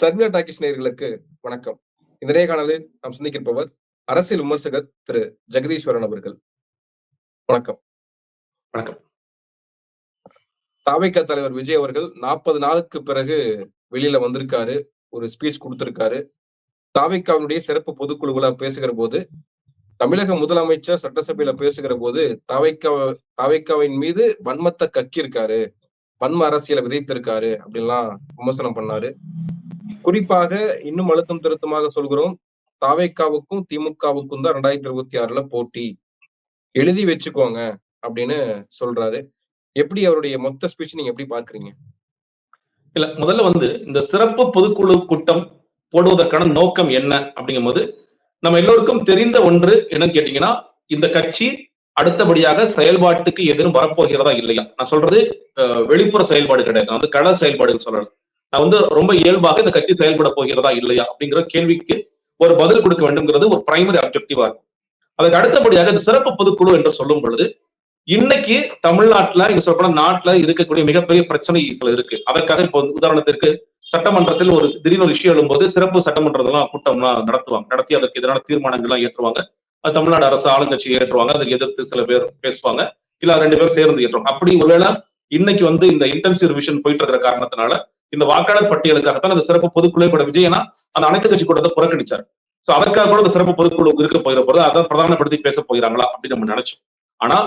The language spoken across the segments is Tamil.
சர்மிளா டாக்கிஸ் நேயர்களுக்கு வணக்கம். இந்த நேர்காணலில் நாம் சந்திக்கிருப்பவர் அரசியல் விமர்சகர் திரு ஜெகதீஸ்வரன் அவர்கள். வணக்கம். வணக்கம். தாவைக்கா தலைவர் விஜய் அவர்கள் நாற்பது நாளுக்கு பிறகு வெளியில வந்திருக்காரு ஒரு ஸ்பீச் கொடுத்திருக்காரு. தாவைக்காவினுடைய சிறப்பு பொதுக்குழுவுல பேசுகிற போது தமிழக முதலமைச்சர் சட்டசபையில பேசுகிற போது தாவைக்கா தாவைக்காவின் மீது வன்மத்தை கக்கியிருக்காரு. வன்ம அரசியலை விதைத்திருக்காரு அப்படின்லாம் விமர்சனம் பண்ணாரு. குறிப்பாக இன்னும் அழுத்தம் திருத்தமாக சொல்கிறோம். தாவேக்காவுக்கும் திமுகவுக்கும் தான் ரெண்டாயிரத்தி இருபத்தி ஆறுல போட்டி. எழுதி வச்சுக்கோங்க அப்படின்னு சொல்றாரு. எப்படி அவருடைய மொத்த ஸ்பீச் நீங்க எப்படி பாக்குறீங்க இல்ல முதல்ல வந்து இந்த சிறப்பு பொதுக்குழு கூட்டம் போடுவதற்கான நோக்கம் என்ன அப்படிங்கும் போது நம்ம எல்லோருக்கும் தெரிந்த ஒன்று என்னன்னு கேட்டீங்கன்னா இந்த கட்சி அடுத்தபடியாக செயல்பாட்டுக்கு எதிரும் வரப்போகிறதா இல்லையா? நான் சொல்றது அஹ், வெளிப்புற செயல்பாடு கிடையாது. வந்து கள செயல்பாடுகள் சொல்றது நான் வந்து ரொம்ப இயல்பாக இந்த கட்சி செயல்பட போகிறதா இல்லையா அப்படிங்கிற கேள்விக்கு ஒரு பதில் கொடுக்க வேண்டும்ங்கிறது ஒரு பிரைமரி அப்ஜெக்டிவா இருக்கும் அதுக்கு அடுத்தபடியாக இந்த சிறப்பு பொதுக்குழு என்று சொல்லும் பொழுது இன்னைக்கு தமிழ்நாட்டுல இங்க சொல்லப்போனா நாட்டுல இருக்கக்கூடிய மிகப்பெரிய பிரச்சனை சில இருக்கு. அதற்காக இப்போ உதாரணத்திற்கு சட்டமன்றத்தில் ஒரு திடீர்னு ஒரு இஷ்யூ எழும்போது சிறப்பு சட்டமன்றத்தெல்லாம் கூட்டம்லாம் நடத்துவாங்க. நடத்தி அதற்கு எதிரான தீர்மானங்கள்லாம் ஏற்றுவாங்க. அது தமிழ்நாடு அரசு ஆளுங்கட்சி ஏற்றுவாங்க. அதுக்கு எதிர்த்து சில பேர் பேசுவாங்க. இல்ல ரெண்டு பேர் சேர்ந்து ஏற்றுவாங்க. அப்படி ஒருவேளை இன்னைக்கு வந்து இந்த இன்டென்சிவ் ரிவிஷன் போயிட்டு இருக்கிற காரணத்தினால இந்த வாக்காளர் பட்டியலுக்காகத்தான் அந்த சிறப்பு பொதுக்குழு கூட விஜயனா அந்த அனைத்து கட்சி கூட்டத்தை புறக்கணிச்சார். சோ அதற்காக கூட அந்த சிறப்பு பொதுக்குழு இருக்க போகிற போது அதான் பிரதானப்படுத்தி பேச போகிறாங்களா அப்படின்னு நம்ம நினைச்சோம். ஆனா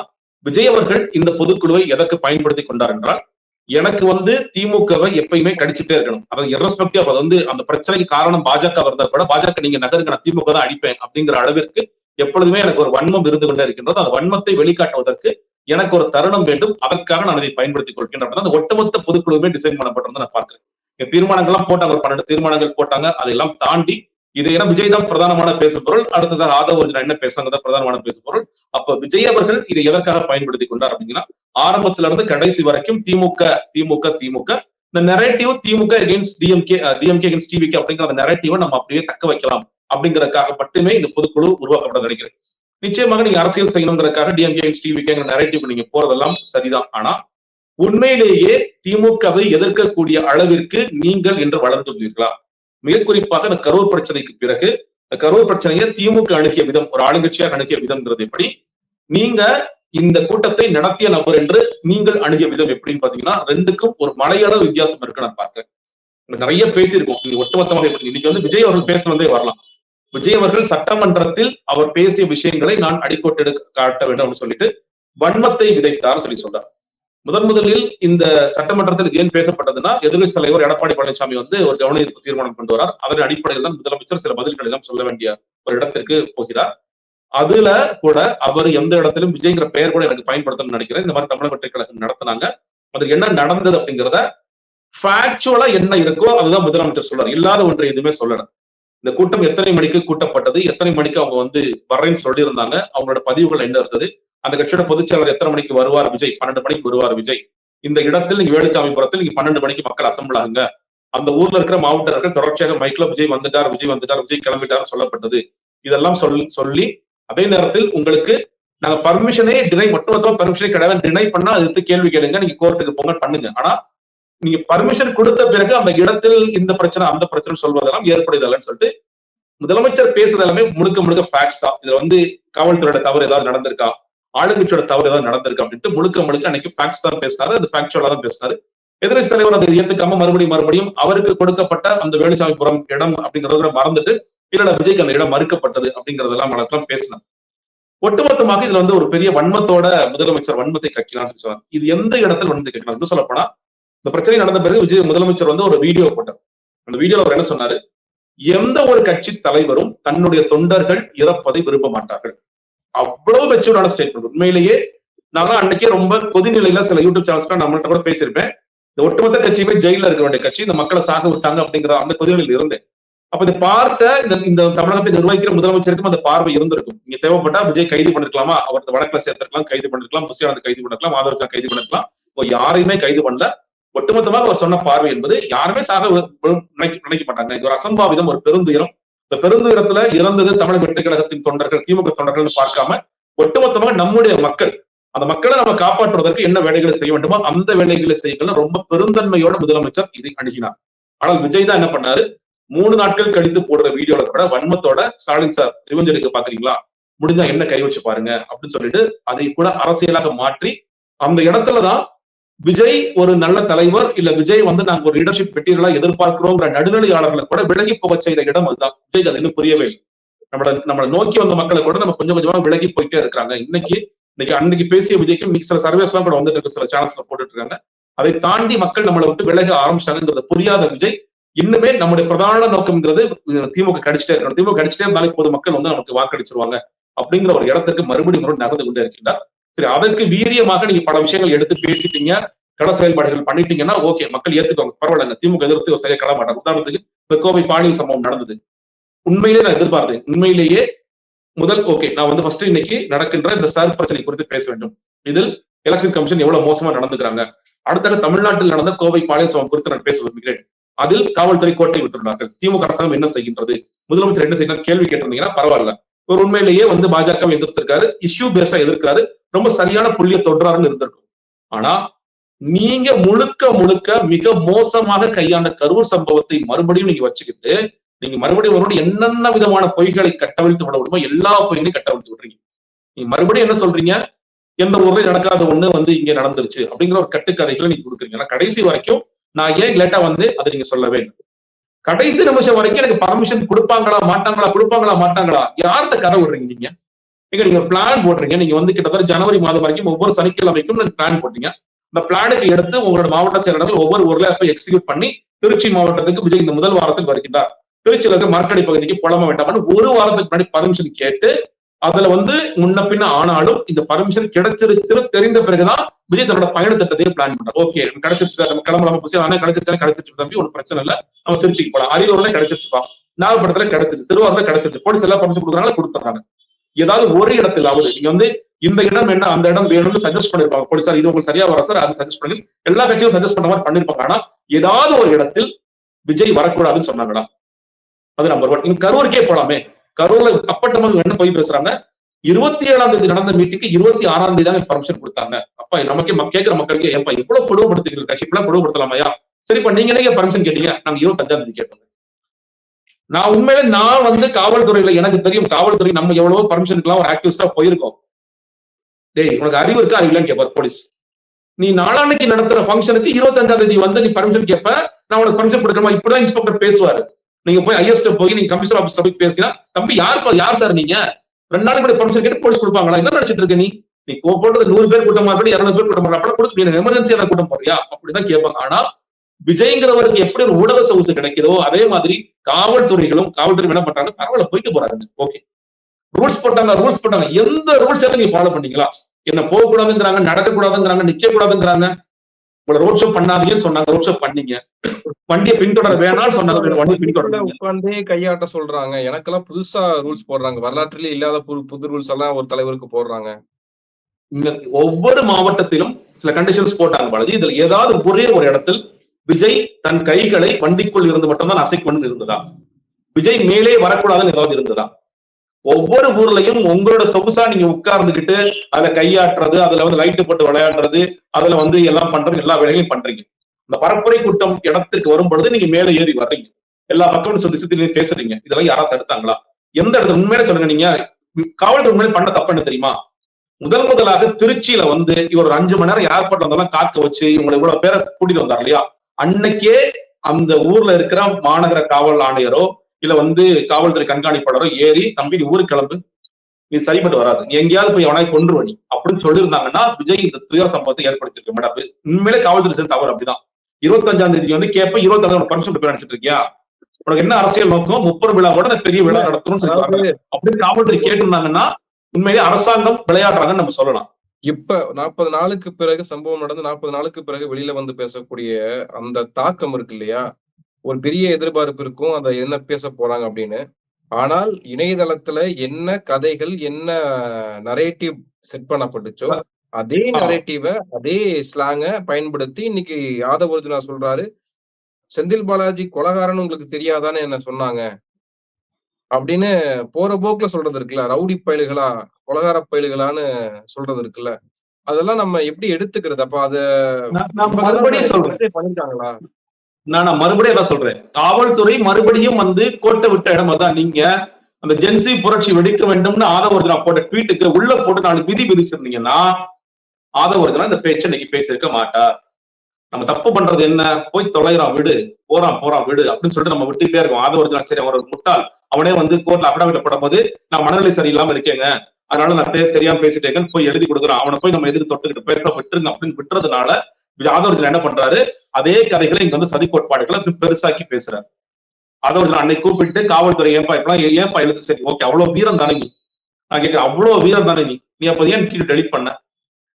விஜய் அவர்கள் இந்த பொதுக்குழுவை எதற்கு பயன்படுத்தி கொண்டார் என்றால் எனக்கு வந்து திமுகவை எப்பயுமே கடிச்சிட்டே இருக்கணும். அதாவது இரஸ்பெக்டிவ் அது வந்து அந்த பிரச்சனைக்கு காரணம் பாஜக இருந்தா கூட பாஜக நீங்க நகருங்க நான் திமுக தான் அடிப்பேன் அப்படிங்கிற அளவிற்கு எப்பொழுதுமே எனக்கு ஒரு வன்மம் இருந்து கொண்டே இருக்கின்றது. அந்த வன்மத்தை வெளிக்காட்டுவதற்கு எனக்கு ஒரு தருணம் வேண்டும் அதற்காக நான் அதை பயன்படுத்திக் கொள்கின்றேன் அந்த ஒட்டுமொத்த பொதுக்குழுவுமே டிசைன் பண்ணப்பட்டிருந்த நான் பார்க்கிறேன். தீர்மானங்கள்லாம் போட்டாங்க ஒரு பன்னெண்டு தீர்மானங்கள் போட்டாங்க அதெல்லாம் தாண்டி இது ஏன்னா விஜய் தான் பிரதானமான பேசுபொருள் அடுத்ததாக ஆதவ ஒரிஜினா என்ன பேசுறாங்க தான் பிரதானமான பேசுபொருள் அப்ப விஜய் அவர்கள் இதை எதற்காக பயன்படுத்தி கொண்டார் அப்படின்னா ஆரம்பத்துல இருந்து கடைசி வரைக்கும் திமுக திமுக திமுக இந்த நெரேட்டிவ் திமுக against DMK DMK against TVK அப்படிங்கிற அந்த நெரேட்டிவை நம்ம அப்படியே தக்க வைக்கலாம் அப்படிங்கறதுக்காக மட்டுமே இந்த பொதுக்குழு உருவாக்கப்பட நினைக்கிறேன். நிச்சயமாக நீங்க அரசியல் செய்யணுங்கிறக்காக டிஎம்கே அகேன்ஸ்ட் டிவிகேங்கிற நீங்க போறதெல்லாம் சரிதான். ஆனா உண்மையிலேயே திமுகவை எதிர்க்கக்கூடிய அளவிற்கு நீங்கள் என்று வளர்ந்துள்ளீர்களா மிக குறிப்பாக இந்த கரூர் பிரச்சனைக்கு பிறகு கரூர் பிரச்சனையை திமுக அணுகிய விதம் ஒரு ஆளுங்கட்சியாக அணுகிய விதம்ங்கிறது எப்படி நீங்க இந்த கூட்டத்தை நடத்திய நபர் என்று நீங்கள் அணுகிய விதம் எப்படின்னு பாத்தீங்கன்னா ரெண்டுக்கும் ஒரு மலையளவு வித்தியாசம் இருக்கு நான் பார்க்கிறேன். நிறைய பேசியிருக்கோம். நீங்க ஒட்டுமொத்தமாக இன்னைக்கு வந்து விஜய் அவர்கள் பேசுனதே வரலாம். விஜய் அவர்கள் சட்டமன்றத்தில் அவர் பேசிய விஷயங்களை நான் அடிக்கோட்டு காட்ட வேண்டும் அப்படின்னு சொல்லிட்டு வன்மத்தை விதைத்தார் சொல்லி சொல்றார். முதன் முதலில் இந்த சட்டமன்றத்தில் ஏன் பேசப்பட்டதுன்னா எதிர்கட்சி தலைவர் எடப்பாடி பழனிசாமி வந்து ஒரு கவன ஈர்ப்பு தீர்மானம் கொண்டு வரார். அதன் அடிப்படையில் தான் முதலமைச்சர் சில பதில்களை எல்லாம் சொல்ல வேண்டிய ஒரு இடத்திற்கு போகிறார். அதுல கூட அவர் எந்த இடத்திலும் விஜய்ங்கிற பெயர் கூட எனக்கு பயன்படுத்தணும்னு நினைக்கிறேன். இந்த மாதிரி தமிழக வெற்றி கழகம் நடத்தினாங்க. அது என்ன நடந்தது அப்படிங்கிறத ஃபேக்சுவலா என்ன இருக்கோ அதுதான் முதலமைச்சர் சொல்றாரு. இல்லாத ஒன்று எதுவுமே சொல்லல. இந்த கூட்டம் எத்தனை மணிக்கு கூட்டப்பட்டது எத்தனை மணிக்கு அவங்க வந்து வர்றேன்னு சொல்லியிருந்தாங்க. அவங்களோட பதிவுகள் என்ன இருந்தது? அந்த கட்சியோட பொதுச்செயலர் எத்தனை மணிக்கு வருவார் விஜய்? பன்னெண்டு மணிக்கு வருவார் விஜய். இந்த இடத்தில் நீங்க வேலுச்சாமிபுரத்தில் நீங்க பன்னெண்டு மணிக்கு மக்கள் அசம்பிள் ஆகுங்க. அந்த ஊர்ல இருக்கிற மாவட்டர்கள் தொடர்ச்சியாக மைக்ல விஜய் வந்துட்டார் விஜய் வந்துட்டார் விஜய் கிளம்பிட்டார் சொல்லப்பட்டது. இதெல்லாம் சொல்லி சொல்லி அதே நேரத்தில் உங்களுக்கு நாங்க பர்மிஷனே டினை மட்டும் பர்மிஷனே கிடையாது. டினை பண்ணா அது கேள்வி கேளுங்க. நீங்க கோர்ட்டுக்கு போங்க பண்ணுங்க. ஆனா நீங்க பர்மிஷன் கொடுத்த பிறகு அந்த இடத்தில் இந்த பிரச்சனை அந்த பிரச்சனை சொல்வதெல்லாம் ஏற்படுதல்லன்னு சொல்லிட்டு முதலமைச்சர் பேசுறது எல்லாமே முழுக்க முழுக்க ஃபேக்ட்ஸ் தான். இதுல வந்து காவல்துறையோட தவறு ஏதாவது நடந்திருக்கா? ஆளுங்கட்சியோட தவறு ஏதாவது நடந்திருக்கு? அப்படின்ட்டு முழுக்க முழுக்க அன்னைக்கு ஃபேக்ட்ஸ் தான் பேசினாரு. அது ஃபேக்சுவலா தான் பேசினாரு. எதிர்கட்சி தலைவர் அதை ஏற்றுக்காம மறுபடியும் மறுபடியும் அவருக்கு கொடுக்கப்பட்ட அந்த வேலுசாமிபுரம் இடம் அப்படிங்கறத மறந்துட்டு இல்ல விஜய்க்கு அந்த இடம் மறுக்கப்பட்டது அப்படிங்கறதெல்லாம் வளர்த்தலாம் பேசினார். ஒட்டுமொத்தமாக இதுல வந்து ஒரு பெரிய வன்மத்தோட முதலமைச்சர் வன்மத்தை கக்கினான்னு சொன்னார் இது எந்த இடத்துல வன்மத்தை கக்கினார்? சொல்லப்போனா இந்த பிரச்சனை நடந்த பிறகு விஜய் முதலமைச்சர் வந்து ஒரு வீடியோ போட்டார். அந்த வீடியோல அவர் என்ன சொன்னாரு? எந்த ஒரு கட்சி தலைவரும் தன்னுடைய தொண்டர்கள் இறப்பதை விரும்ப மாட்டார்கள். அவ்வளவு மெச்சூரான ஸ்டேட்மெண்ட் உண்மையிலேயே நான் தான் அன்னைக்கே ரொம்ப கொதிநிலையில சில யூடியூப் சேனல்ஸ்லாம் நம்மள்ட்ட கூட பேசியிருப்பேன். இந்த ஒட்டுமொத்த கட்சியுமே ஜெயில இருக்க வேண்டிய கட்சி இந்த மக்களை சாக விட்டாங்க அப்படிங்கிற அந்த கொதிநிலையில் இருந்தேன். அப்ப இதை பார்த்த இந்த இந்த தமிழகத்தை நிர்வகிக்கிற முதலமைச்சருக்கும் அந்த பார்வை இருந்திருக்கும். நீங்க தேவைப்பட்டா விஜய் கைது பண்ணிருக்கலாமா? அவர் வழக்குல சேர்த்திருக்கலாம் கைது பண்ணிருக்கலாம் புசியானந்த் கைது பண்ணிருக்கலாம் மாதவச்சா கைது பண்ணிருக்கலாம். இப்போ யாரையுமே கைது பண்ணல. ஒட்டுமொத்தமாக அவர் சொன்ன பார்வை என்பது யாருமே சாக நினைக்க நினைக்க மாட்டாங்க. இது ஒரு அசம்பாவிதம் ஒரு பெருந்துயரம். இந்த பெருந்துயரத்துல இறந்தது தமிழ் வெற்றி கழகத்தின் தொண்டர்கள் திமுக தொண்டர்கள் பார்க்காம ஒட்டுமொத்தமாக நம்முடைய மக்கள் அந்த மக்களை நம்ம காப்பாற்றுவதற்கு என்ன வேலைகளை செய்ய வேண்டுமோ அந்த வேலைகளை செய்யுங்கள் ரொம்ப பெருந்தன்மையோட முதலமைச்சர் இதை அணுகினார். ஆனால் விஜய் தான் என்ன பண்ணாரு? மூணு நாட்கள் கழித்து போடுற வீடியோல கூட வன்மத்தோட ஸ்டாலின் சார் ரிவெஞ்ச் பாக்குறீங்களா முடிஞ்சா என்ன கை வச்சு பாருங்க அப்படின்னு சொல்லிட்டு அதை கூட அரசியலாக மாற்றி அந்த இடத்துலதான் விஜய் ஒரு நல்ல தலைவர் இல்ல விஜய் வந்து நாங்க ஒரு லீடர்ஷிப் மெட்டீரியலா எதிர்பார்க்கிறோங்கிற நடுநிலையாளர்களை கூட விலகி போக செய்த இடம் அதுதான். விஜய்க்கு அது இன்னும் புரியவே இல்லை. நம்மள நம்மளை நோக்கி வந்த மக்களை கூட நம்ம கொஞ்சம் கொஞ்சமா விலகி போயிட்டே இருக்காங்க இன்னைக்கு இன்னைக்கு அன்னைக்கு பேசிய விஜய்க்கு மிக சில சர்வேஸ் எல்லாம் கூட வந்துட்டு இருக்கு சில சேனல்ஸ்ல போட்டுட்டு இருக்காங்க. அதை தாண்டி மக்கள் நம்மளை விட்டு விலக ஆரம்பிச்சாங்கிறத புரியாத விஜய். இன்னுமே நம்முடைய பிரதான நோக்கம்ங்கிறது திமுக கடிச்சிட்டே இருக்கணும். திமுக கடிச்சிட்டே இருந்தாலே பொது மக்கள் வந்து நமக்கு வாக்களிச்சிருவாங்க அப்படிங்கிற ஒரு இடத்துக்கு மறுபடியும் மறுபடியும் நகர்ந்து கொண்டே இருக்கின்றார். சரி அதற்கு வீரியமாக நீங்க பல விஷயங்கள் எடுத்து பேசிட்டீங்க கள செயல்பாடுகள் பண்ணிட்டீங்கன்னா ஓகே மக்கள் ஏத்துக்கோங்க பரவாயில்ல திமுக எதிர்த்து சரியா கள மாட்டாங்க உதாரணத்துக்கு இந்த கோவை பாலியல் சம்பவம் நடந்தது. உண்மையிலே நான் எதிர்பார்த்தேன். உண்மையிலேயே முதல் ஓகே நான் வந்து ஃபர்ஸ்ட் இன்னைக்கு நடக்கின்ற இந்த சார் பிரச்சனை குறித்து பேச வேண்டும். இதில் எலெக்ஷன் கமிஷன் எவ்வளவு மோசமா நடந்துக்கிறாங்க? அடுத்தது தமிழ்நாட்டில் நடந்த கோவை பாலியல் சம்பவம் குறித்து நான் பேச விரும்புகிறேன். அதில் காவல்துறை கோட்டை விட்டுள்ளார்கள். திமுக அரசாங்கம் என்ன செய்கின்றது? முதலமைச்சர் என்ன செய்யணும் கேள்வி கேட்டிருந்தீங்கன்னா பரவாயில்ல. இவர் உண்மையிலேயே வந்து பாஜகவை எதிர்த்திருக்காரு இஷ்யூ பேஸா எதிர்க்கிறாரு ரொம்ப சரியான புள்ளிய தொடுறாருன்னு இருந்திருக்கும். ஆனா நீங்க முழுக்க முழுக்க மிக மோசமாக கையாண்ட கரூர் சம்பவத்தை மறுபடியும் நீங்க வச்சுக்கிட்டு நீங்க மறுபடியும் மறுபடியும் என்னென்ன விதமான பொய்களை கட்டவிழ்த்து விட முடியுமோ எல்லா பொய்களையும் கட்டவிழ்த்து விடுறீங்க. நீங்க மறுபடியும் என்ன சொல்றீங்க? எந்த ஊர்ல நடக்காத ஒண்ணு வந்து இங்க நடந்துருச்சு அப்படிங்கிற ஒரு கட்டுக்கதைகளை நீங்க கொடுக்குறீங்க. ஆனா கடைசி வரைக்கும் நான் ஏன் லேட்டா வந்து அதை நீங்க சொல்லவே இல்லை. கடைசி நிமிஷம் வரைக்கும் எனக்கு பர்மிஷன் கொடுப்பாங்களா மாட்டாங்களா கொடுப்பாங்களா மாட்டாங்களா? யார்கிட்ட கதை விடுறீங்க நீங்க? நீங்க நீங்க பிளான் போடுறீங்க நீங்க வந்து கிட்டத்தட்ட ஜனவரி மாதம் வரைக்கும் ஒவ்வொரு சனிக்கிழமைக்கும் நீங்க பிளான் போட்டீங்க அந்த பிளானுக்கு எடுத்து உங்களோட மாவட்ட செயலாளர்கள் ஒவ்வொரு ஊர்ல போய் எக்ஸிக்யூட் பண்ணி திருச்சி மாவட்டத்துக்கு விஜய் இந்த முதல் வாரத்தில் வருகின்றார். திருச்சியில இருக்க மரக்கடை பகுதிக்கு புலம வேண்டாம்னு ஒரு வாரத்துக்கு முன்னாடி பர்மிஷன் கேட்டு அதுல வந்து முன்ன பின்ன ஆனாலும் இந்த பர்மிஷன் கிடைச்சிருக்கு தெரிந்த பிறகுதான் விஜய் தன்னோட பயண திட்டத்தையே பிளான் பண்றாரு. ஓகே கிடைச்சிருச்சு நம்ம கிளம்பலாம புசி ஆனா கிடைச்சிருச்சா கிடைச்சிருச்சு தம்பி ஒன்றும் பிரச்சனை இல்ல. நம்ம திருச்சிக்கு போலாம். அரியலூர்ல கிடைச்சிருச்சுப்பா நாகப்பட்டினத்துல கிடைச்சிருச்சு. திருவாரூர்ல கிடைச்சிருச்சு. போலீஸ் எல்லாம் பர்மிஷன் கொடுக்குறாங்க கொடுத்துறாங்க ஏதாவது ஒரு ஆகுது நீங்க வந்து இந்த இடம் என்ன அந்த இடம் வேணும்னு சஜஸ்ட் பண்ணிருப்பாங்க. போலீசார் இது உங்களுக்கு சரியா வர சார் அது சஜஸ்ட் பண்ணி எல்லா கட்சியும் சஜஸ்ட் பண்ண மாதிரி பண்ணிருப்பாங்க. ஆனா ஏதாவது ஒரு இடத்தில் விஜய் வரக்கூடாதுன்னு சொன்னாங்களா அது நம்பர் ஒன் நீங்க கரூருக்கே போலாமே. கரூர்ல அப்பட்டமாக என்ன போய் பேசுறாங்க. இருபத்தி ஏழாம் தேதி நடந்த மீட்டிங்கு இருபத்தி ஆறாம் தேதி தான் பர்மிஷன் கொடுத்தாங்க. அப்பா நமக்கே கேட்கிற மக்களுக்கு ஏப்பா இவ்வளவு கொடுமைப்படுத்துகிறீங்க கட்சி இப்பெல்லாம் கொடுமைப்படுத்தலாமையா சரிப்பா நீங்க என்ன பர்மிஷன் கேட்டீங்க? நாங்க இருபத்தஞ்சாம் தேதி கேட்டோம். நான் உண்மையில நான் வந்து காவல்துறையில எனக்கு தெரியும் காவல்துறை நம்ம எவ்வளவோ பர்மிஷனுக்குலாம் ஒரு ஆக்டிவிஸ்டா போயிருக்கோம். டேய் உனக்கு அறிவு இருக்கா? இல்லைன்னு கேட்பார் போலீஸ். நீ நாளான்னைக்கு நடத்துற ஃபங்க்ஷனுக்கு இருபத்தஞ்சாம் தேதி வந்து நீ பர்மிஷன் கேட்ப நான் உனக்கு பர்மிஷன் கொடுக்கணுமா? இப்படிதான் இன்ஸ்பெக்டர் பேசுவாரு. நீங்க போய் ஐஎஸ்ட போய் நீங்க கமிஷனர் ஆஃபீஸ்ல போய் பேசினா தம்பி யார் யார் சார் நீங்க? ரெண்டு நாளைக்கு கூட பர்மிஷன் கேட்டு போலீஸ் கொடுப்பாங்களா? என்ன நினைச்சிட்டு இருக்க நீ? நீ கோ- போடுறது நூறு பேர் கூட்டம் மாதிரி இருநூறு பேர் கூட்டம் அப்படி கொடுத்து எமர்ஜென்சியான கூட்டம் போறியா? அப்படிதான் கேட்பாங்க. ஆனா விஜய்ங்கிறவருக்கு எப்படி ஒரு ஊடக சொகுசு கிடைக்குதோ அதே மாதிரி காவல்துறைகளும் காவல்துறை என்ன பண்றாங்க? பரவாயில்ல போயிட்டு போறாங்க. ஓகே ரூல்ஸ் போட்டாங்க ரூல்ஸ் போட்டாங்க. எந்த ரூல்ஸ் எல்லாம் நீங்க ஃபாலோ பண்ணீங்களா? என்ன போகக்கூடாதுங்கிறாங்க நடக்கக்கூடாதுங்கிறாங்க நிக்க கூடாதுங்கிறாங்க உங்களை ரோட் ஷோ பண்ணாதீங்கன்னு சொன்னாங்க ரோட் ஷோ பண்ணீங்க. வண்டியை பின்தொடர வேணாம்னு சொன்னாங்க வண்டியை பின்தொடர்றீங்க உட்கார்ந்தே கையாட்ட சொல்றாங்க. எனக்கெல்லாம் புதுசா ரூல்ஸ் போடுறாங்க. வரலாற்றிலே இல்லாத புது புது ரூல்ஸ் எல்லாம் ஒரு தலைவருக்கு போடுறாங்க. இங்க ஒவ்வொரு மாவட்டத்திலும் சில கண்டிஷன்ஸ் போட்டாங்க பாலாஜி. இதுல ஏதாவது ஒரே ஒரு இடத்தில் விஜய் தன் கைகளை வண்டிக்குள் இருந்து மட்டும்தான் அசைக்கணும் இருந்ததா? விஜய் மேலே வரக்கூடாதுன்னு ஏதாவது இருந்ததா? ஒவ்வொரு பொருளையும் உங்களோட சொகுசா நீங்க உட்கார்ந்துக்கிட்டு அதை கையாட்டுறது அதுல வந்து லைட்டு போட்டு விளையாடுறது அதுல வந்து எல்லாம் பண்றது எல்லா வேலையும் பண்றீங்க. இந்த பரப்புரை கூட்டம் இடத்திற்கு வரும் பொழுது நீங்க மேலே ஏறி வர்றீங்க. எல்லா பக்கமும் சுத்தி சுத்தி நீங்க பேசுறீங்க. இதெல்லாம் யாரா தடுத்தாங்களா? எந்த இடத்துல? உண்மையிலே சொல்லுங்க நீங்க. காவல்துறை உண்மையிலே பண்ண தப்பு என்ன தெரியுமா? முதல் முதலாக திருச்சியில வந்து இவர் ஒரு அஞ்சு மணி நேரம் ஏர்போர்ட்ல வந்தாலும் காக்க வச்சு இவங்களை இவ்வளவு பேரை கூட்டிட்டு வந்தார் இல்லையா? அன்னைக்கே அந்த ஊர்ல இருக்கிற மாநகர காவல் ஆணையரோ இல்ல வந்து காவல்துறை கண்காணிப்பாளரோ ஏறி தம்பி நீ ஊருக்கு கிளம்பு. நீ சரிப்பட்டு வராது. நீ எங்கேயாவது போய் அவனாய் கொன்று வழி அப்படின்னு சொல்லியிருந்தாங்கன்னா விஜய் இந்த துயர சம்பவத்தை ஏற்படுத்திருக்க மாட்டாரு உண்மையிலே காவல்துறை செஞ்ச தவறு அப்படிதான். இருபத்தஞ்சாம் தேதி வந்து கேட்ப இருபத்தஞ்சாம் பர்மிஷன் போய் நினைச்சிட்டு இருக்கியா? உனக்கு என்ன அரசியல் நோக்கம் முப்பது விழாவோட நான் பெரிய விழா அதாவது அப்படின்னு காவல்துறை கேட்டிருந்தாங்கன்னா உண்மையிலே அரசாங்கம் விளையாடுறாங்கன்னு நம்ம சொல்லலாம். இப்ப நாற்பது நாளுக்கு பிறகு சம்பவம் நடந்து நாற்பது நாளுக்கு பிறகு வெளியில வந்து பேசக்கூடிய அந்த தாக்கம் இருக்கு இல்லையா? ஒரு பெரிய எதிர்பார்ப்பு இருக்கும். அதை என்ன பேச போறாங்க அப்படின்னு. ஆனால் இணையதளத்துல என்ன கதைகள் என்ன நரேட்டிவ் செட் பண்ணப்பட்டுச்சோ அதே. நரேட்டிவ அதே ஸ்லாங்க பயன்படுத்தி இன்னைக்கு ஆதவ அர்ஜுனா சொல்றாரு செந்தில் பாலாஜி கொலகாரன்னு உங்களுக்கு தெரியாதான்னு என்ன சொன்னாங்க? அப்படின்னு போற போக்குல சொல்றது இருக்குல்ல ரவுடி பயலுகளா கொலகார பயலுகளான்னு சொல்றது இருக்குல்ல. அதெல்லாம் நம்ம எப்படி எடுத்துக்கிறது? அப்ப அத பண்ணிருக்காங்களா? நான் நான் மறுபடியும் அதான் சொல்றேன். காவல்துறை மறுபடியும் வந்து கோட்டை விட்ட இடம் அதான். நீங்க அந்த ஜென்சி புரட்சி வெடிக்க வேண்டும்னு ஆதவர்ஜனா போட்ட ட்வீட்டுக்கு உள்ள போட்டு நாலு விதி விதிச்சிருந்தீங்கன்னா ஆதவர்ஜனா இந்த பேச்சை இன்னைக்கு பேசியிருக்க மாட்டார். நம்ம தப்பு பண்றது என்ன? போய் தொலைகிறான் விடு. போறான் போறான் விடு. அப்படின்னு சொல்லிட்டு நம்ம விட்டுட்டே இருக்கோம். ஆதவர்ஜனா சரி அவர் ஒரு முட்டாள். அவனே வந்து கோர்ட்ல அஃபிடாவிட் போடும்போது நான் மனநிலை சரியில்லாம இருக்கேங்க. அதனால நான் தெரியாம பேசிட்டேங்கன்னு போய் எழுதி கொடுக்குறான். அவனை போய் நம்ம எதிர்த்து தொட்டுக்கிட்டு பேச விட்டுருங்க அப்படின்னு விட்டுறதுனால ஆதவர்ஜனா என்ன பண்றாரு? அதே கதைகளை இங்க வந்து சதி கோட்பாடுகளை பெருசாக்கி பேசுறாரு. அதோட அன்னைக்கு கூப்பிட்டு காவல்துறை ஏன்பா இப்பெல்லாம் ஏன்பா எழுத்து சரி ஓகே அவ்வளவு வீரம் தானே நீ? நான் கேட்கிறேன் அவ்வளவு வீரம் தானே நீ? நீ அப்ப ஏன் கீழே டெலிட் பண்ண?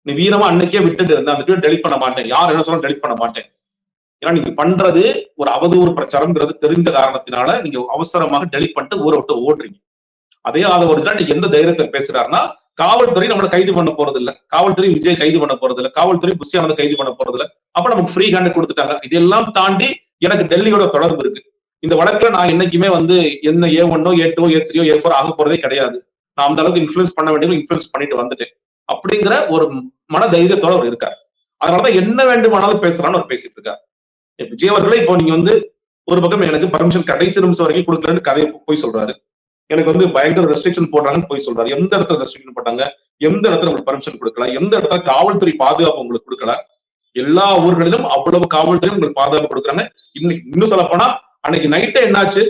நீ வீரமா அன்னைக்கே விட்டுட்டு இருந்த அந்த வீடியோ டெலிட் பண்ண மாட்டேன். யார் என்ன சொன்னாலும் டெலிட் பண்ண மாட்டேன். ஏன்னா நீங்க பண்றது ஒரு அவதூறு பிரச்சாரம்ங்கிறது தெரிஞ்ச காரணத்தினால நீங்க அவசரமாக டெலிட் பண்ணிட்டு ஊரை விட்டு ஓடுறீங்க. அதே ஆதவர்கள் நீங்க எந்த தைரியத்தில் பேசுறாருன்னா காவல்துறை நம்மளை கைது பண்ண போறது இல்ல காவல்துறை விஜய் கைது பண்ண போறது இல்ல காவல்துறை புஷியானதை கைது பண்ண போறது இல்ல அப்ப நமக்கு ஃப்ரீ ஹேண்ட் கொடுத்துட்டாங்க. இதெல்லாம் தாண்டி எனக்கு டெல்லியோட தொடர்பு இருக்கு. இந்த வழக்குல நான் என்னைக்குமே வந்து என்ன ஏ ஒன்னோ ஏ டூ ஏ த்ரீயோ ஏ ஃபோர் ஆக போறதே கிடையாது. நான் அந்த அளவுக்கு இன்ஃபுளுஸ் பண்ண வேண்டியது இன்ஃபுளுஸ் பண்ணிட்டு வந்துட்டேன். அப்படிங்கிற ஒரு மன தைரியத்தோட அவர் இருக்கார். அதனாலதான் என்ன வேண்டுமானாலும் பேசுறான்னு அவர் பேசிட்டு இருக்கார். இப்ப விஜய் அவர்களே இப்போ நீங்க வந்து ஒரு பக்கம் எனக்கு பர்மிஷன் கடைசி நிமிஷம் வரைக்கும் கொடுக்கலன்னு கதையை போய் சொல்றாரு. எனக்கு வந்து பயங்கர ரெஸ்ட்ரிக்ஷன் போடுறாங்கன்னு போய் சொல்றாரு. எந்த இடத்துல ரெஸ்ட்ரிக்ஷன் போட்டாங்க? எந்த இடத்துல உங்களுக்கு பர்மிஷன் கொடுக்கல? எந்த இடத்துல காவல்துறை பாதுகாப்பு உங்களுக்கு கொடுக்கல? எல்லா ஊர்களிலும் அவ்வளவு காவல்துறை உங்களுக்கு பாதுகாப்பு கொடுக்குறாங்க. இன்னைக்கு இன்னும் சொல்ல போனா அன்னைக்கு நைட்டே என்னாச்சு?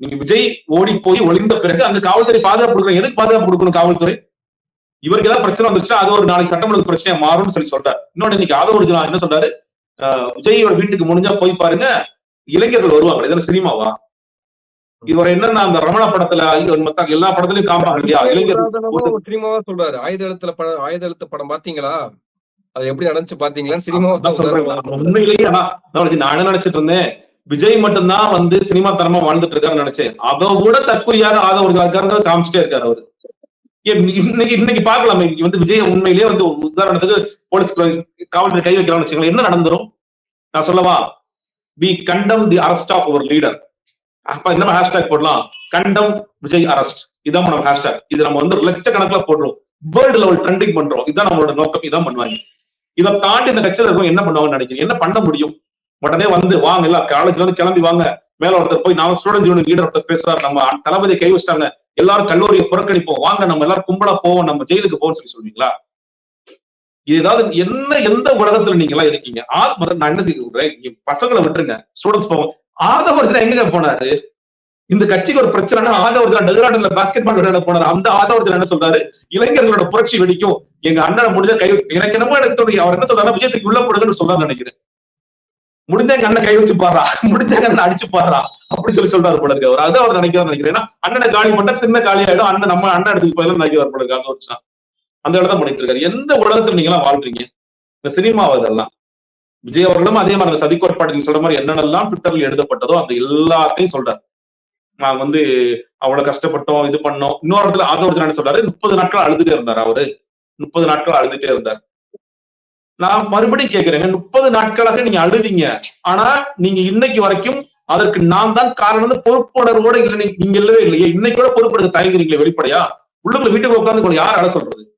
நீங்க விஜய் ஓடி போய் ஒளிந்த பிறகு அங்க காவல்துறை பாதுகாப்பு கொடுக்குறாங்க எதுக்கு பாதுகாப்பு கொடுக்கணும் காவல்துறை? இவருக்கு ஏதாவது பிரச்சனை வந்துச்சுன்னா அது ஒரு நாளைக்கு சட்டமன்ற பிரச்சனையா மாறும்னு சொல்லி சொல்றாரு. இன்னொன்னு இன்னைக்கு ஆதவ என்ன சொல்றாரு? விஜயோட வீட்டுக்கு முடிஞ்சா போய் பாருங்க. இளைஞர்கள் வருவாங்க. இதெல்லாம் சினிமாவா? இவர் என்னன்னா அந்த ரமண படத்துல மத்த எல்லா படத்துலயும் காமிப்பாங்க இல்லையா? இளைஞர்கள் ஒரு சினிமாவா சொல்றாரு. ஆயுத எழுத்துல படம் ஆயுத எழுத்து படம் பாத்தீங்களா? அது எப்படி நடந்துச்சு பாத்தீங்களான்னு சினிமாவா. உண்மையிலேயே நான் என்ன நினைச்சிட்டு இருந்தேன்? விஜய் மட்டும்தான் வந்து சினிமா தரமா வாழ்ந்துட்டு இருக்காருன்னு நினைச்சேன். அதை விட தற்கொலையாக ஆதவர்கள் காமிச்சிட்டே இருக்காரு அவரு. இன்னைக்கு இன்னைக்கு பார்க்கலாம். இன்னைக்கு வந்து விஜய் உண்மையிலேயே வந்து உதாரணத்துக்கு போலீஸ் காவல்துறை கை வைக்கிறான்னு வச்சுக்கோங்களேன். என்ன நடந்துரும்? நான் சொல்லவா? We condemn the arrest of ஒரு லீடர் அப்ப என்ன ஹேஷ்டாக் போடலாம். கண்டம் விஜய் அரஸ்ட் இதான் நம்ம ஹேஷ்டாக் இது நம்ம வந்து லட்சக்கணக்கில் போடுறோம். வேர்ல்டு லெவல் ட்ரெண்டிங் பண்றோம். இதான் நம்மளோட நோக்கம். இதான் பண்ணுவாங்க. இதை தாண்டி இந்த கட்சியில் இருக்கும் என்ன பண்ணுவாங்கன்னு நினைக்கிறேன் என்ன பண்ண முடியும்? உடனே வந்து வாங்க இல்ல காலேஜ்ல இருந்து கிளம்பி வாங்க. மேல ஒருத்தர் போய் நாம ஸ்டூடெண்ட் யூனியன் லீடர் ஒருத்தர் பேசுறாரு. நம்ம தளபதி கை வச்சிட்டாங்க. எல்லாரும் கல்லூரியை புறக்கணிப்போம். வாங்க நம்ம எல்லாரும் கும்பலா போவோம். நம்ம ஜெயிலுக்கு போவோம்னு சொல்லி சொல்றீங்களா? இது ஏதாவது என்ன எந்த உலகத்துல நீங்க எல்லாம் இருக்கீங்க? ஆத்ம நான் என்ன செய்ய சொல்றேன்? பசங்களை விட்டுருங்க. ஸ்டூடெண்ட்ஸ் போவோம் ஆதவர்ஜனா எங்க போனாரு? இந்த கட்சிக்கு ஒரு பிரச்சனைனா ஆதவர்ஜனா டெகராடன்ல பாஸ்கெட் பால் விளையாட போனாரு. அந்த ஆதவர்ஜனா என்ன சொல்றாரு? இளைஞர்களோட புரட்சி வெடிக்கும். எங்க அண்ணனை முடிஞ்ச கை எனக்கு என்னமோ எனக்கு தோணுது அவர் என்ன சொல்றாரு விஜயத்துக்கு உள்ள போடுங்கன்னு சொல்றாரு நினைக்கிறேன். முடிஞ்ச எங்க அண்ணன் கை வச்சு பாடுறா. முடிஞ்ச எங்க அண்ணன் அடிச்சு பாடுறா. அப்படின்னு சொல்லி சொல்றாரு போல இருக்கு அவர். அதை அவர் நினைக்கிறார் நினைக்கிறேன். ஏன்னா அண்ணனை காலி பண்ணா தின்ன காலி ஆயிடும். அண்ணன் நம்ம அண்ணன் எடுத்து போயில நினைக்கிறார் போல இருக்கு. அந்த இடத்த பண்ணிட்டு இருக்காரு எந்த உலகத்துல நீங்க எல்லாம் வாழ்றீங்க? இந்த சினிமாவை இதெல்லாம். விஜய் அவர்களும் அதே மாதிரி அந்த சதி கோட்பாடு சொல்ற மாதிரி என்னென்னலாம் ட்விட்டர்ல எழுதப்பட்டதோ அந்த எல்லாத்தையும் சொல்றாரு. நான் வந்து அவ்வளவு கஷ்டப்பட்டோம் இது பண்ணோம். இன்னொரு இடத்துல ஆதவர்ஜன் என்ன சொல்றாரு? முப்பது நாட்கள் அழுதுட்டே இருந்தார் அவரு. முப்பது நாட்கள் அழுதுட்டே இருந்தார். நான் மறுபடியும் கேக்குறேங்க. முப்பது நாட்களாக நீங்க அழுதிங்க. ஆனா நீங்க இன்னைக்கு வரைக்கும் அதற்கு நான் தான் காரணம்னு பொறுப்புணர்வோட இல்லை. நீங்க- நீங்க இல்லவே இல்லையே. இன்னைக்கு கூட பொறுப்பெடுக்க தயங்குறீங்களே வெளிப்படையா? உள்ளுக்குள்ள வீட்டுக்கு உட்காந்து உங்களை யார் அழ சொல்றது?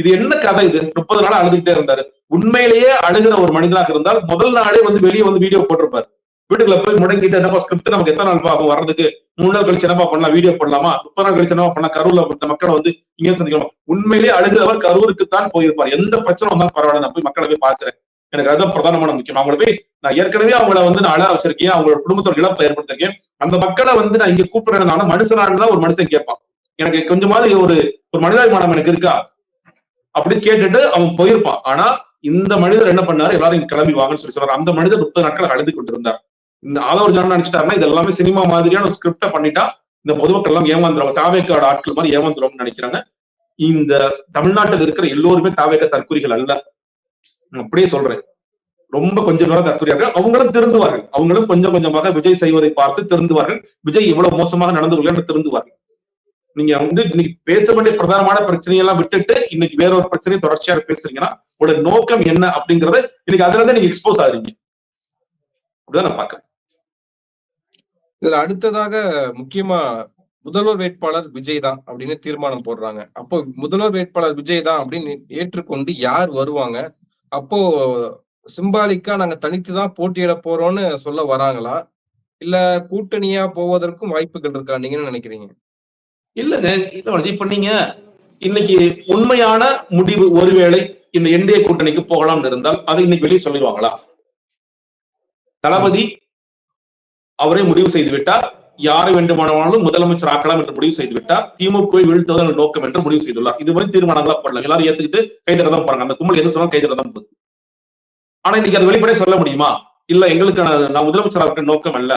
இது என்ன கதை இது? முப்பது நாள் அழுதுகிட்டே இருந்தாரு. உண்மையிலேயே அழுகிற ஒரு மனிதனாக இருந்தால் முதல் நாளே வந்து வெளியே வந்து வீடியோ போட்டிருப்பாரு. வீட்டுக்குள்ள போய் முடங்கிட்டு என்னப்பா ஸ்கிரிப்ட் நமக்கு எத்தனை நாள் ஆகும் வர்றதுக்கு? மூணு நாள் கழிச்சு என்னப்பா பண்ணலாம்? வீடியோ பண்ணலாமா முப்பது நாள் கழிச்சு என்னப்பா பண்ணலாம்? கரூர்ல இந்த மக்களை வந்து இங்க சந்திக்கலாம் உண்மையிலேயே அழுகிறவர் கரூருக்கு தான் போயிருப்பார். எந்த பிரச்சனை வந்தாலும் பரவாயில்ல. நான் போய் மக்களை போய் பாக்குறேன் எனக்கு அதுதான் பிரதானமான முக்கியம். அவங்கள போய் நான் ஏற்கனவே அவங்கள வந்து நான் அழ வச்சிருக்கேன். அவங்களோட குடும்பத்தோட இழப்பை ஏற்படுத்திருக்கேன். அந்த மக்களை வந்து நான் இங்க கூப்பிடுறதுனால மனுஷனான்னு தான் ஒரு மனுஷன் கேட்பான். எனக்கு கொஞ்சமாவது ஒரு ஒரு மனிதாபிமானம் எனக்கு இருக்கா? அப்படின்னு கேட்டுட்டு அவன் போயிருப்பான். ஆனா இந்த மனிதர் என்ன பண்ணாரு? எல்லாரும் கிளம்பி வாங்கன்னு சொல்லி சொல்றாரு அந்த மனிதர் முப்பது நாட்கள் அழுது கொண்டிருந்தார். இந்த ஆதவர் ஜான் நினைச்சிட்டாருன்னா இது எல்லாமே சினிமா மாதிரியான ஒரு ஸ்கிரிப்டை பண்ணிட்டா இந்த பொதுமக்கள் எல்லாம் ஏமாந்துருவாங்க தாவேக்காடு ஆட்கள் மாதிரி ஏமாந்துருவாங்கன்னு நினைக்கிறாங்க. இந்த தமிழ்நாட்டில் இருக்கிற எல்லோருமே தாவேக்க தற்குறிகள் அல்ல. நான் அப்படியே சொல்றேன். ரொம்ப கொஞ்சம் நேரம் தற்கொலையாக அவங்களும் திருந்துவார்கள். அவங்களும் கொஞ்சம் கொஞ்சமாக விஜய் செய்வதை பார்த்து திருந்துவார்கள். விஜய் இவ்வளவு மோசமாக நடந்து கொள்ள திருந்துவார்கள். நீங்க வந்து இன்னைக்கு பேச வேண்டிய பிரதானமான பிரச்சனையெல்லாம் விட்டுட்டு இன்னைக்கு வேற ஒரு பிரச்சனையை தொடர்ச்சியாக பேசுறீங்கன்னா உங்களோட நோக்கம் என்ன அப்படிங்கறத இன்னைக்கு அதுல தான் நீங்க எக்ஸ்போஸ் ஆகுறீங்க அப்படிதான் நான் பாக்குறேன் இதுல அடுத்ததாக முக்கியமா முதல்வர் வேட்பாளர் விஜய் தான் அப்படின்னு தீர்மானம் போடுறாங்க அப்போ முதல்வர் வேட்பாளர் விஜய் தான் அப்படின்னு ஏற்றுக்கொண்டு யார் வருவாங்க அப்போ சிம்பாலிக்கா நாங்க தனித்து தான் போட்டியிட போறோம்னு சொல்ல வராங்களா? இல்ல கூட்டணியா போவதற்கும் வாய்ப்புகள் இருக்கா? நீங்க என்ன நினைக்கிறீங்க? இல்லைங்க இல்ல இப்ப நீங்க இன்னைக்கு உண்மையான முடிவு ஒருவேளை இந்த என்டிஏ கூட்டணிக்கு போகலாம்னு இருந்தால், அதை இன்னைக்கு வெளியே சொல்லிடுவாங்களா தளபதி அவரே முடிவு செய்து விட்டார். யாரை வேண்டுமானாலும் முதலமைச்சர் ஆக்கலாம் என்று முடிவு செய்து விட்டார். திமுகவை வீழ்த்துவதன் நோக்கம் என்று முடிவு செய்துள்ளார். இதுவரை தீர்மானங்களா பண்ணல எல்லாரும் ஏத்துக்கிட்டு கைதட்ட தான் போறாங்க. அந்த கும்பல் எது சொன்னாலும் கைதட்ட தான் போகுது. ஆனா இன்னைக்கு அது வெளிப்படையே சொல்ல முடியுமா? இல்ல எங்களுக்கான நான் முதலமைச்சர் ஆகிற நோக்கம் அல்ல.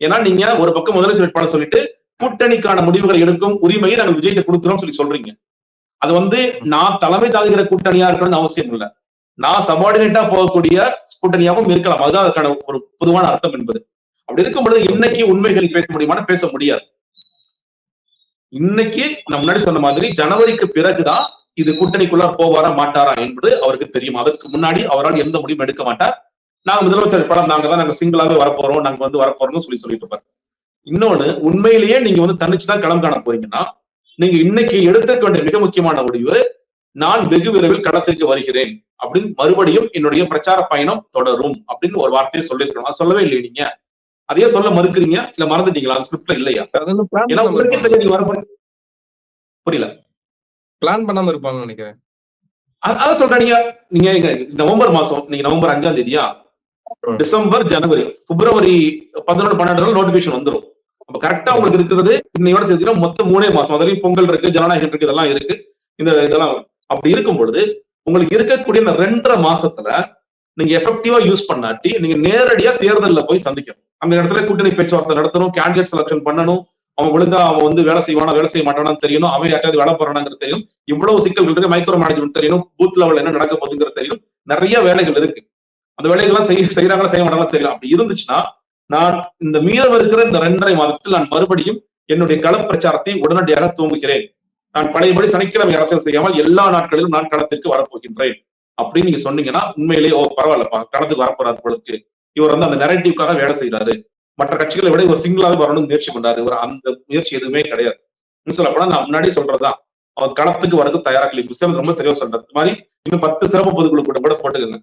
ஏன்னா நீங்க ஒரு பக்கம் முதலமைச்சர் வேட்பாளர் சொல்லிட்டு கூட்டணிக்கான முடிவுகளை எடுக்கும் உரிமையை நாங்கள் விஜய்க்கு கொடுக்கிறோம் சொல்லி சொல்றீங்க. அது வந்து நான் தலைமை தாங்குகிற கூட்டணியா இருக்கணும்னு அவசியம் இல்ல. நான் சபார்டினேட்டா போகக்கூடிய கூட்டணியாகவும் இருக்கலாம். அதுதான் அதுக்கான ஒரு பொதுவான அர்த்தம் என்பது. அப்படி இருக்கும் பொழுது இன்னைக்கு உண்மைகள் பேச முடியுமான்னு பேச முடியாது. இன்னைக்கு நான் முன்னாடி சொன்ன மாதிரி ஜனவரிக்கு பிறகுதான் இது கூட்டணிக்குள்ள போவாரா மாட்டாரா என்பது அவருக்கு தெரியும். அதற்கு முன்னாடி அவரால் எந்த முடிவும் எடுக்க மாட்டார். நாங்க முதலமைச்சர் படம் நாங்க தான் நாங்க சிங்கிளாவே வரப்போறோம். நாங்க வந்து வரப்போறோம்னு சொல்லி சொல்லிட்டு இருப்பாரு. இன்னொன்னு உண்மையிலேயே நீங்க வந்து தனிச்சு தான் களம் காண போறீங்கன்னா, நீங்க இன்னைக்கு எடுத்திருக்க வேண்டிய மிக முக்கியமான முடிவு, நான் வெகு விரைவில் களத்திற்கு வருகிறேன். அப்படின்னு மறுபடியும் என்னுடைய பிரச்சார பயணம் தொடரும் அப்படின்னு ஒரு வார்த்தையை சொல்லியிருக்கணும். சொல்லவே இல்லையே நீங்க. அதையே சொல்ல மறுக்கிறீங்க. இல்ல மறந்துட்டீங்களா? ஸ்கிரிப்ட்ல இல்லையா? ஏன்னா உங்களுக்கே இருப்பாங்க. நீங்க. புரியல. பிளான் பண்ணாம இருப்பாங்கன்னு நினைக்கிறேன். அதான் சொல்றேன் நீங்க நீங்க நவம்பர் மாசம் நீங்க நவம்பர் அஞ்சாம் தேதியா. டிசம்பர் ஜனவரி பிப்ரவரி பதினொன்று பன்னெண்டு நோட்டிபிகேஷன் வந்துரும் அப்ப கரெக்டா உங்களுக்கு இருக்கிறது இன்னையோட தேதியில மொத்தம் மூணே மாசம். வரைக்கும் பொங்கல் இருக்கு ஜனநாயகம் இருக்கு இதெல்லாம் இருக்கு. இந்த இதெல்லாம் அப்படி இருக்கும் பொழுது உங்களுக்கு இருக்கக்கூடிய இந்த ரெண்டரை மாசத்துல நீங்க எஃபெக்டிவா யூஸ் பண்ணாட்டி நீங்க நேரடியா தேர்தலில் போய் சந்திக்கணும். அந்த இடத்துல கூட்டணி பேச்சுவார்த்தை நடத்தணும் கேண்டிடேட் செலக்ஷன் பண்ணணும். அவன் ஒழுங்கா அவன் வந்து வேலை செய்வானா வேலை செய்ய மாட்டானான்னு தெரியணும். அவன் யார்ட்டாவது வேலை போறானாங்கிறது தெரியும் இவ்வளவு சிக்கல்கள் இருக்கு. மைக்ரோ மேனேஜ்மெண்ட் தெரியணும். பூத் லெவல் என்ன நடக்க போகுதுங்கிறது தெரியும் நிறைய வேலைகள் இருக்கு. அந்த வேலைகள்லாம் செய்ய செய்யறாங்களா செய்ய மாட்டாங்களா தெரியல. அப்படி இருந்துச்சுன்னா நான் இந்த மீதம் இருக்கிற இந்த ரெண்டரை மாதத்தில் நான் மறுபடியும் என்னுடைய களப் பிரச்சாரத்தை உடனடியாக தூங்குகிறேன் நான் பழையபடி சனிக்கிழமை அரசியல் செய்யாமல் எல்லா நாட்களிலும் நான் களத்திற்கு வரப்போகின்றேன். அப்படின்னு நீங்க சொன்னீங்கன்னா உண்மையிலேயே ஓ பரவாயில்லப்பா களத்துக்கு வரப்போறாரு போலுக்கு இவர் வந்து அந்த நெரேட்டிவ்காக வேலை செய்யறாரு மற்ற கட்சிகளை விட இவர் சிங்கிளாக வரணும்னு முயற்சி பண்றாரு. இவர் அந்த முயற்சி எதுவுமே கிடையாது. இன்னும் சொல்ல போனா நான் முன்னாடி சொல்றதுதான். அவர் களத்துக்கு வரது தயாராக இல்லை. புத்தகம் ரொம்ப தெளிவா சொல்றது மாதிரி இன்னும் பத்து சிறப்பு பொதுக்குழு கூட்டம் கூட போட்டுக்கோங்க.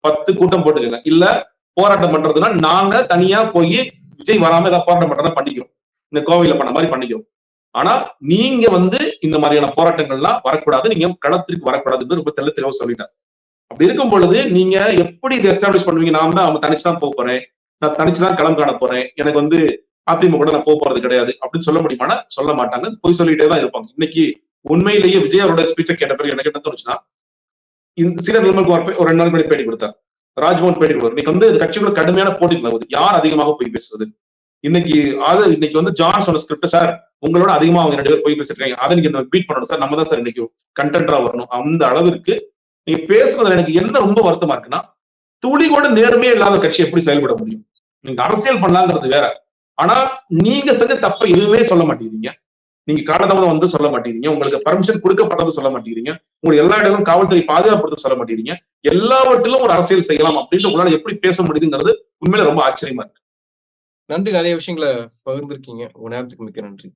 பத்து கூட்டம் போட்டுக்கோங்க. இல்ல போராட்டம் பண்றதுன்னா நாங்க தனியா போய் விஜய் வராம ஏதாவது போராட்டம் பண்றதா பண்ணிக்கிறோம். இந்த கோவையில பண்ண மாதிரி பண்ணிக்கிறோம். ஆனா நீங்க வந்து இந்த மாதிரியான போராட்டங்கள்லாம் வரக்கூடாது நீங்க களத்திற்கு வரக்கூடாதுன்னு ரொம்ப தெளிவு தெளிவா சொல்லிட்டார். அப்படி இருக்கும் பொழுது நீங்க எப்படி இதை எஸ்டாப்ளிஷ் பண்ணுவீங்க? நான் தான் அவங்க தனிச்சு தான் போக போறேன். நான் தனிச்சு தான் களம் காண போறேன். எனக்கு வந்து அதிமுக கூட நான் போக போறது கிடையாது. அப்படின்னு சொல்ல முடியுமானா? சொல்ல மாட்டாங்க. பொய் சொல்லிட்டே தான் இருப்பாங்க. இன்னைக்கு உண்மையிலேயே விஜய் அவரோட ஸ்பீச்சை கேட்ட பிறகு எனக்கு என்ன தோணுச்சுன்னா இந்த சீன ஒரு ரெண்டு நாள் முன்னாடி பேட்டி கொடுத்தார். ராஜ்மோகன் பேட்டி கொடுவார் இன்னைக்கு வந்து கட்சிக்குள்ள கடுமையான போட்டி நிலவுது யார் அதிகமாக போய் பேசுவது? இன்னைக்கு அது இன்னைக்கு வந்து ஜான் சொன்ன ஸ்கிரிப்ட் சார் உங்களோட அதிகமா அவங்க ரெண்டு பேர் போய் பேசிருக்காங்க அதை நீங்க பீட் பண்ணணும் சார். நம்ம தான் சார் இன்னைக்கு கண்டென்டா வரணும். அந்த அளவிற்கு நீங்க பேசுறதுல எனக்கு என்ன ரொம்ப வருத்தமா இருக்குன்னா துளி கூட நேர்மையே இல்லாத கட்சி எப்படி செயல்பட முடியும்? நீங்க அரசியல் பண்ணலாங்கிறது வேற. ஆனா நீங்க செஞ்ச தப்ப எதுவுமே சொல்ல மாட்டேங்கிறீங்க. நீங்க காலதாமதம் வந்து சொல்ல மாட்டேங்கிறீங்க. உங்களுக்கு பர்மிஷன் கொடுக்கப்பட்டது சொல்ல மாட்டேங்கிறீங்க. உங்களுக்கு எல்லா இடங்களும் காவல்துறை பாதுகாப்பு சொல்ல மாட்டேங்கிறீங்க எல்லாவற்றிலும் ஒரு அரசியல் செய்யலாம் அப்படின்னு உங்களால எப்படி பேச முடியுதுங்கிறது உண்மையில ரொம்ப ஆச்சரியமா இருக்கு நன்றி நிறைய விஷயங்களை பகிர்ந்திருக்கீங்க. உங்க நேரத்துக்கு மிக்க நன்றி.